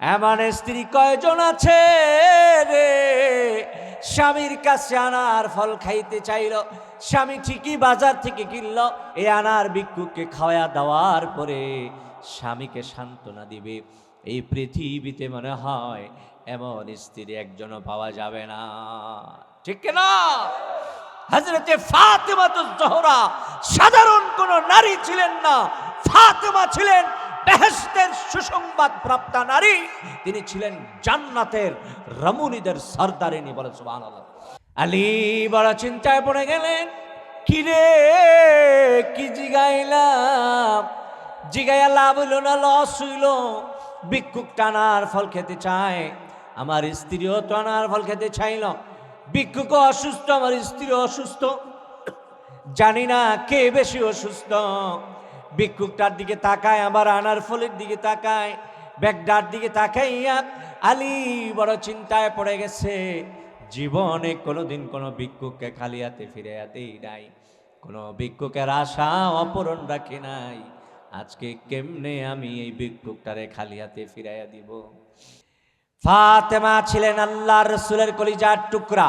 এমন স্ত্রী কয়জন আছে রে? স্বামীর কাছে আনার ফল খাইতে চাইল, স্বামী ঠিকই বাজার থেকে কিনল এই আনার ভিক্ষুককে খাওয়া দেওয়ার পরে স্বামীকে সান্ত্বনা দিবে। এই পৃথিবীতে মনে হয় এমন স্ত্রী একজনও পাওয়া যাবে না। ঠিক না হজরতে ফাতেমা তো জহরা সাধারণ কোন নারী ছিলেন না, ফাতেমা ছিলেন বেহেস্তের সুসংবাদ প্রাপ্ত নারী, তিনি ছিলেন জান্নাতের রমণীদের সর্দারিনী বলে সুবহানাল্লাহ। আলী বড় চিন্তায় পড়ে গেলেন কি রে কি জিগাইলাম? জিগাইয়া লাভ হইল না, লস হইল। ভিক্ষুক টানার ফল খেতে চায়, আমার স্ত্রীও টানার ফল খেতে চাইল। ভিক্ষুক অসুস্থ, আমার স্ত্রী অসুস্থ। জানি না কে বেশি অসুস্থ। ভিক্ষুকটার দিকে তাকায়, আবার আনার ফলের দিকে তাকায় ব্যাগটার দিকে তাকাইয়া আলী বড় চিন্তায় পড়ে গেছে, জীবনে কোনোদিন কোনো ভিক্ষুককে খালি হাতে ফিরে দেই নাই, কোনো ভিক্ষুকের আশা অপূরণ রাখি নাই, আজকে কেমনে আমি এই ভিক্ষুকটারে খালি হাতে ফিরাইয়া দিব? ফাতেমা ছিলেন আল্লাহ রসুলের কলিজার টুকরা,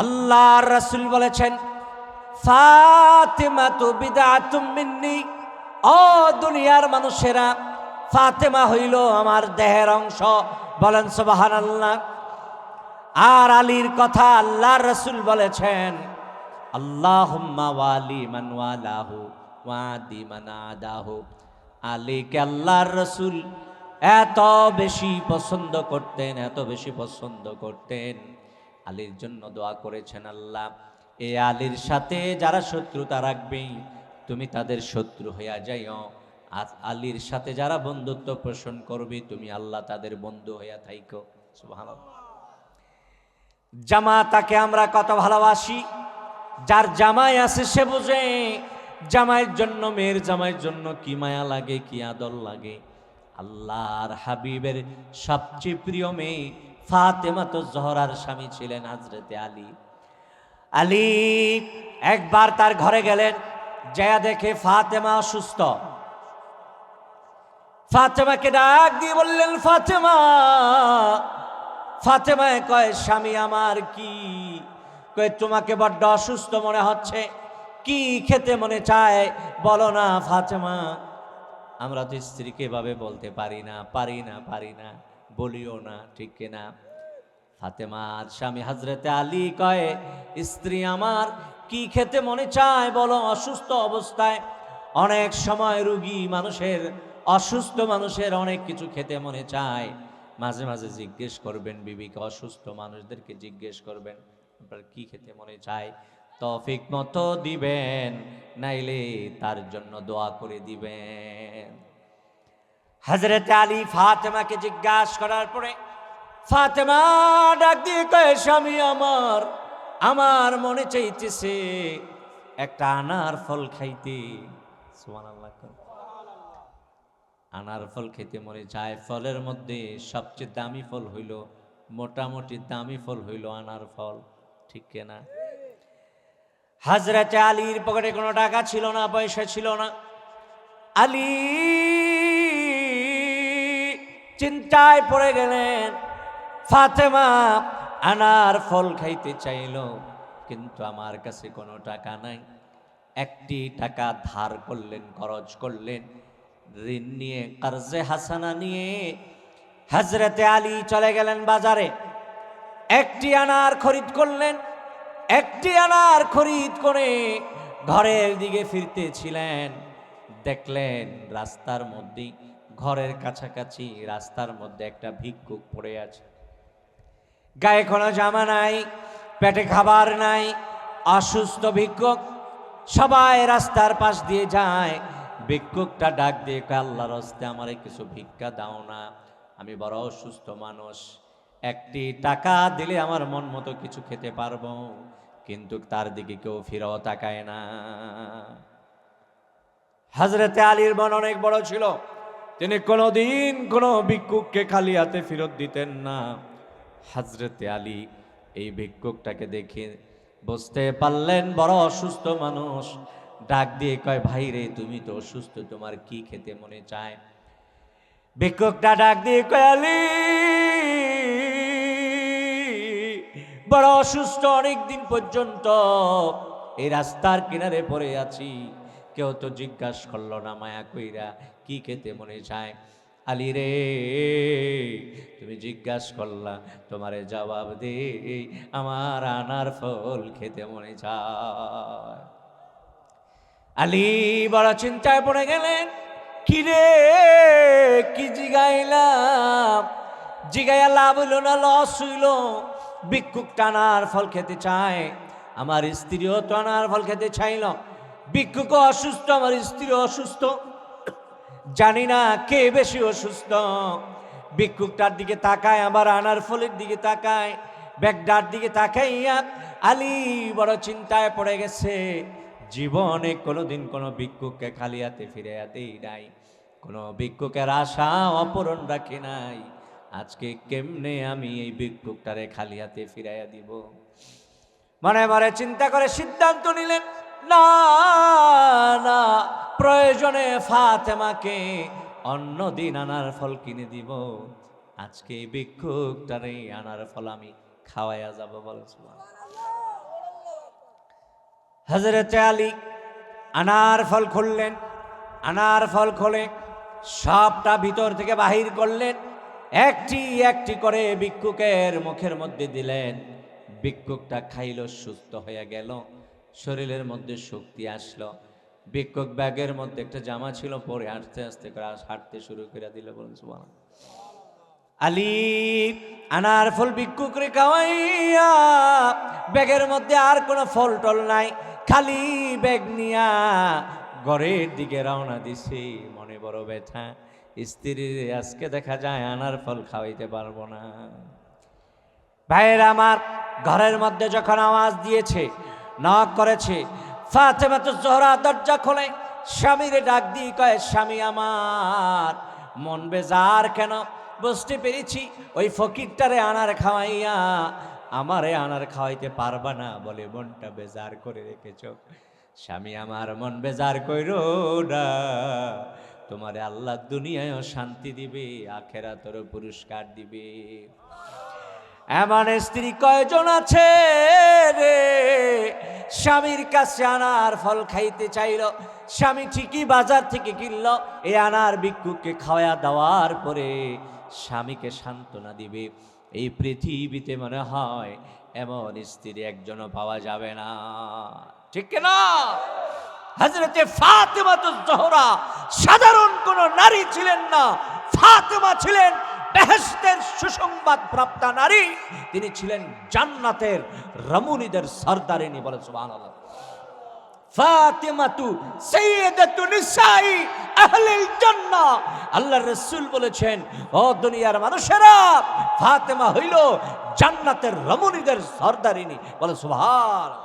আল্লাহর রসুল বলেছেন ফাতেমা তো বিদাতুম মিন্নি ও দুনিয়ার মানুষেরা ফাতেমা হইল আমার দেহের অংশ। বলেন সুবহানাল্লাহ। আর আলীর কথা আল্লাহর রসুল বলেছেন, আল্লাহুম্মা ওয়ালি আলীকে আল্লাহর রসুল এত বেশি পছন্দ করতেন, এত বেশি পছন্দ করতেন। আলীর জন্য দোয়া করেছেন আল্লাহ। এ আলীর সাথে যারা শত্রুতা রাখবে তুমি তাদের শত্রু হইয়া যাইও। আর আলীর সাথে যারা বন্ধুত্ব পোষণ করবে, তুমি আল্লাহ তাদের বন্ধু হইয়া থাইকো। জামা তাকে আমরা কত ভালোবাসি। যার জামাই আছে সে বোঝে, জামাইয়ের জন্য, মেয়ের জামাইয়ের জন্য কি মায়া লাগে, কি আদর লাগে। আল্লাহর হাবিবের সবচেয়ে প্রিয় মেয়ে ফাতেমা তো জহরার স্বামী ছিলেন হাজরতে আলী। আলী একবার তার ঘরে গেলেন। জয়া দেখে ফাতেমা অসুস্থ। ফাতেমাকে ডাক দিয়ে বললেন, ফাতেমা, ফাতেমায় কয়, স্বামী আমার কি? কয়, তোমাকে বড্ড অসুস্থ মনে হচ্ছে। কি খেতে মনে চায়? বলো না, ফাতেমা। আমরা তো স্ত্রীকে এভাবে বলতে পারি না পারি না পারি না, বলিও না, ঠিক কিনা? ফাতেমার স্বামী হাজরতে আলী কয়, স্ত্রী আমার কি খেতে মনে চায় বলো? অসুস্থ অবস্থায় অনেক সময় রুগী মানুষের, অসুস্থ মানুষের অনেক কিছু খেতে মনে চায়। মাঝে মাঝে জিজ্ঞেস করবেন বিবিকে, অসুস্থ মানুষদেরকে জিজ্ঞেস করবেন, আপনার কি খেতে মনে চায়? তফিক মতো দিবেন, নাইলে তার জন্য দোয়া করে দিবেন। হজরত আলী ফাতেমাকে জিজ্ঞাসা করার পরে, ফাতেমা ডাক দিয়ে কয়ে, স্বামী আমার আমার মনে চাইতেছে একটা আনার ফল খাইতে। আনার ফল খেতে মনে চায়। ফলের মধ্যে সবচেয়ে দামি ফল হইল, মোটামুটি দামি ফল হইল আনার ফল। ঠিক কেনা হাজরাতে আলীর পকেটে কোনো টাকা ছিল না, পয়সা ছিল না। আলী চিন্তায় পড়ে গেলেন, ফাতেমা আনার ফল খাইতে চাইল, কিন্তু আমার কাছে কোনো টাকা নাই। একটি টাকা ধার করলেন, খরচ করলেন। ঋণ নিয়ে, কার্জে হাসানা নিয়ে হজরতে আলী চলে গেলেন বাজারে। একটি আনার খরিদ করলেন, একটি আনার খরিদ করে ঘরের দিকে ফিরতেছিলেন। দেখলেন রাস্তার মধ্যে ঘরের কাছাকাছি রাস্তার মধ্যে একটা ভিক্ষুক পড়ে আছে। গায়ে কোনো জামা নাই পেটে খাবার নাই অসুস্থ ভিক্ষুক সবাই রাস্তার পাশ দিয়ে যায়। ভিক্ষুকটা ডাক দিয়ে কয়, আল্লাহর আমার কিছু ভিক্ষা দাও না আমি বড় অসুস্থ মানুষ। একটি টাকা দিলে আমার মন মতো কিছু খেতে পারব কিন্তু তার দিকে কেউ ফিরেও তাকায় না। হাজরতে আলীর মন অনেক বড় ছিল। তিনি কোনোদিন কোনো ভিক্ষুককে খালি হাতে ফেরত দিতেন না। হাজরতে আলী এই ভিক্ষুকটাকে দেখে বুঝতে পারলেন, বড় অসুস্থ মানুষ। ডাক দিয়ে কয়, ভাই রে, তুমি তো অসুস্থ, তোমার কি খেতে মনে চায়? ভিক্ষুকটা ডাক দিয়ে কয়ালি বড় অসুস্থ অনেক দিন পর্যন্ত এই রাস্তার কিনারে পড়ে আছি। কেউ তো জিজ্ঞাসা করল, না, মায়া কইরা কি খেতে মনে চায়? আলী রে, তুমি জিজ্ঞাসা করলা, তোমারে জবাব দে আমার আনার ফল খেতে মনে চায়। আলী বড় চিন্তায় পড়ে গেলেন, কি রে, কি জিগাইলাম? জিগাইয়া লাভ হইল না, লস হইল? ভিক্ষুক টানার ফল খেতে চায়, আমার স্ত্রীও টানার ফল খেতে চাইল। ভিক্ষুক অসুস্থ, আমার স্ত্রী অসুস্থ। জানি না কে বেশি অসুস্থ। ভিক্ষুকটার দিকে তাকায়, আবার আনার ফলের দিকে তাকায় ব্যাগটার দিকে তাকাইয়া আলী বড় চিন্তায় পড়ে গেছে। জীবনে কোনোদিন কোনো ভিক্ষুককে খালি হাতে ফিরে দেই নাই। কোনো ভিক্ষুকের আশা অপূরণ রাখি নাই। আজকে কেমনে আমি এই ভিক্ষুকটারে খালি হাতে ফিরাইয়া দিব? মনে মনে চিন্তা করে সিদ্ধান্ত নিলেন। না প্রয়োজনে ফাতেমাকে অন্য দিন আনার ফল কিনে দিব। আজকে এই ভিক্ষুকটারে আনার ফল আমি খাওয়াইয়া যাব বলছি হজরতে আলী আনার ফল খুললেন, আনার ফল খোলে সবটা ভিতর থেকে বাহির করলেন, একটি একটি করে ভিক্ষুকের মুখের মধ্যে দিলেন। ভিক্ষুকটা খাইল, সুস্থ হয়ে গেল। শরীরের মধ্যে শক্তি আসলো। ভিক্ষুক ব্যাগের মধ্যে একটা জামা ছিল, পরে আস্তে আস্তে করে হাঁটতে শুরু করে দিল বলুন, সুবহানাল্লাহ। আলী, আনার ফল ভিক্ষুক রে খাওয়াইয়া, ব্যাগের মধ্যে আর কোনো ফল টল নাই, খালি ব্যাগ নিয়া ঘরের দিকে রওনা দিছে। মনে বড় ব্যথা স্ত্রীর আজকে দেখা যায় আনার ফল খাওয়াইতে পারব না। ভাইয়ের আমার, ঘরের মধ্যে যখন আওয়াজ দিয়েছে নক করেছে। ফাতেমা তো জোহরা দরজা খোলে, স্বামীরে ডাক দিয়ে কয়, স্বামী আমার, মন বেজার কেন? বুঝতে পেরেছি, ওই ফকিরটারে আনার খাওয়াইয়া আমারে আনার খাওয়াইতে পারবা না বলে মনটা বেজার করে রেখেছ। স্বামী আমার, মন বেজার কইরো না। তোমারে আল্লাহ দুনিয়ায়ও শান্তি দিবে আখেরা তোর পুরস্কার দিবে। এমন স্ত্রী কয়জন আছে? স্বামীর কাছে আনার ফল খাইতে চাইল। স্বামী ঠিকই বাজার থেকে কিনল এই আনার ভিক্ষুককে খাওয়া দেওয়ার পরে স্বামীকে সান্ত্বনা দিবে। এই পৃথিবীতে মনে হয় এমন স্ত্রী একজনও পাওয়া যাবে না। ঠিক না হজরতে ফাতেমা তো জহরা সাধারণ কোন নারী ছিলেন না। ফাতেমা ছিলেন বেহেস্তের সুসংবাদ প্রাপ্ত নারী, তিনি ছিলেন জান্নাতের রমণীদের সর্দারিনী বলে আল্লাহর রাসূল বলেছেন দুনিয়ার মানুষেরা, ফাতেমা হইল জান্নাতের রমণীদের সর্দারিনী বলে সুবহানাল্লাহ।